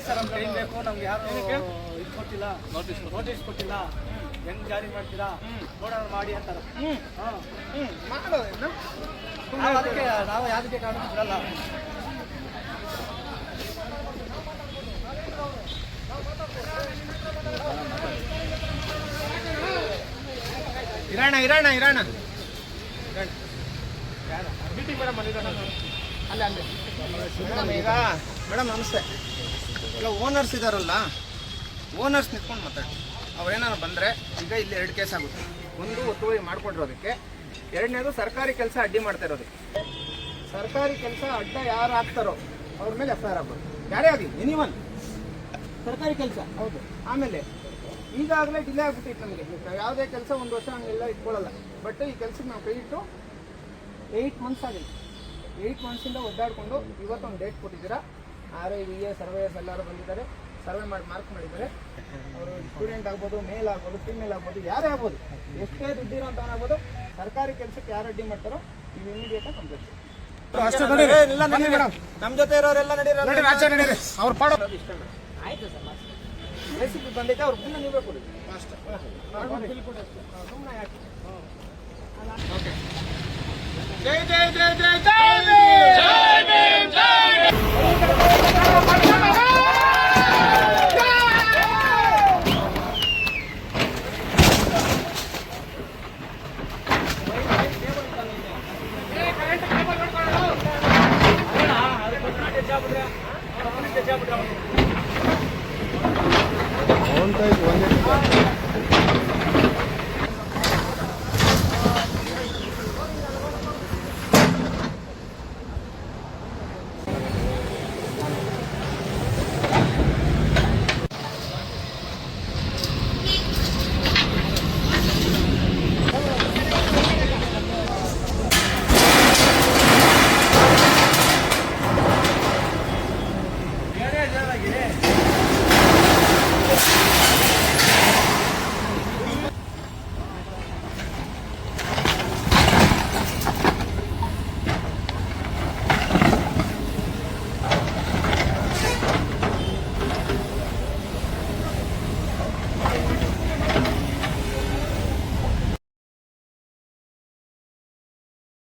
Sir ನಮ್ಮ time ಬೇಕು ನಮ್ಗೆ ಯಾರು? ಇದು ಕೊಟ್ಟಿಲ್ಲ ನೋಟಿಸ್ ನೋಟಿಸ್ ಜಾರಿ ಮಾಡ್ತೀರಾ ನೋಡೋಣ ಮಾಡಿ ಅಂತಾರೆ ಅದಕ್ಕೆ ನಾವು ಕಾರಣ ಬಿಡಲ್ಲ ಇರೋಣ ಇರೋಣ ಇರೋಣ ಮೀಟಿಂಗ್ ಮೇಡಮ್ ಬಂದಿದ್ದಾರೆ ಅಲ್ಲೇ ಮೇಡಮ್, ಈಗ ಮೇಡಮ್, ನಮಸ್ತೆ. ಇಲ್ಲ ಓನರ್ಸ್ ಇದಾರಲ್ಲ, ಓನರ್ಸ್ ನಿಂತ್ಕೊಂಡು ಮಾತಾಡಿ. ಅವ್ರೇನಾರು ಬಂದರೆ ಈಗ ಇಲ್ಲಿ ಎರಡು ಕೇಸ್ ಆಗುತ್ತೆ. ಒಂದು ಒತ್ತುವರಿ ಮಾಡಿಕೊಂಡಿರೋದಕ್ಕೆ ಎರಡನೇದು ಸರ್ಕಾರಿ ಕೆಲಸ ಅಡ್ಡಿ ಮಾಡ್ತಾ ಇರೋದಕ್ಕೆ ಸರ್ಕಾರಿ ಕೆಲಸ ಅಡ್ಡ ಯಾರು ಹಾಕ್ತಾರೋ ಅವ್ರ ಮೇಲೆ ಎಫ್ ಐ ಆರ್ ಆಗ್ಬೋದು ಯಾರೇ ಆಗಲಿ ಎನಿವನ್ ಸರ್ಕಾರಿ ಕೆಲಸ, ಹೌದು. ಆಮೇಲೆ ಈಗಾಗಲೇ ಡಿಲೇ ಆಗ್ಬಿಟ್ಟಿತ್ತು ನಮಗೆ. ಯಾವುದೇ ಕೆಲಸ ಒಂದು ವರ್ಷ ಹಂಗೆಲ್ಲ ಇಟ್ಕೊಳ್ಳಲ್ಲ ಬಟ್ ಈ ಕೆಲಸಕ್ಕೆ ನಾವು ಕೈ ಇಟ್ಟು ಏಯ್ಟ್ ಮಂತ್ಸ್ ಆಗಿದೆ. ಏಯ್ಟ್ ಮಂತ್ಸಿಂದ ಒದ್ದಾಡಿಕೊಂಡು ಇವತ್ತೊಂದು ಡೇಟ್ ಕೊಟ್ಟಿದ್ದೀರಾ? R I V A surveyors ಎಲ್ಲರೂ ಬಂದಿದ್ದಾರೆ. ಸರ್ವೆ ಮಾಡಿ ಮಾರ್ಕ್ ಮಾಡಿದ್ದಾರೆ. ಅವರು ಸ್ಟೂಡೆಂಟ್ ಆಗ್ಬೋದು ಮೇಲ್ ಆಗ್ಬೋದು ಫಿಮೇಲ್ ಆಗ್ಬೋದು ಯಾರೇ ಆಗ್ಬೋದು ಎಷ್ಟೇ ದುಡ್ಡಿರೋ ಅಂತ ಆಗ್ಬೋದು ಸರ್ಕಾರಿ ಕೆಲಸಕ್ಕೆ ಯಾರು ಅಡ್ಡಿ ಮಾಡ್ತಾರೋ ನೀವು ಇಮಿಡಿಯೇಟ್ ಕಂಪ್ಲೀಟ್ ನಮ್ಮ ಜೊತೆ ಇರೋರೆಲ್ಲ ನಡೀರಿ ಅವ್ರು ಪಾಡೋ. ಇಷ್ಟ ಆಯ್ತು ಸರ್ ಬಂದೈತೆ ಅವ್ರ ನೀವೇ ಕೊಡಿ. ಅಷ್ಟೇ. ಸುಮ್ಮನೆ ಯಾಕೆ? ಓಕೆ ಜೈ ಜೈ ಜೈ ಜೈ ಜೈ ಒಂದೇ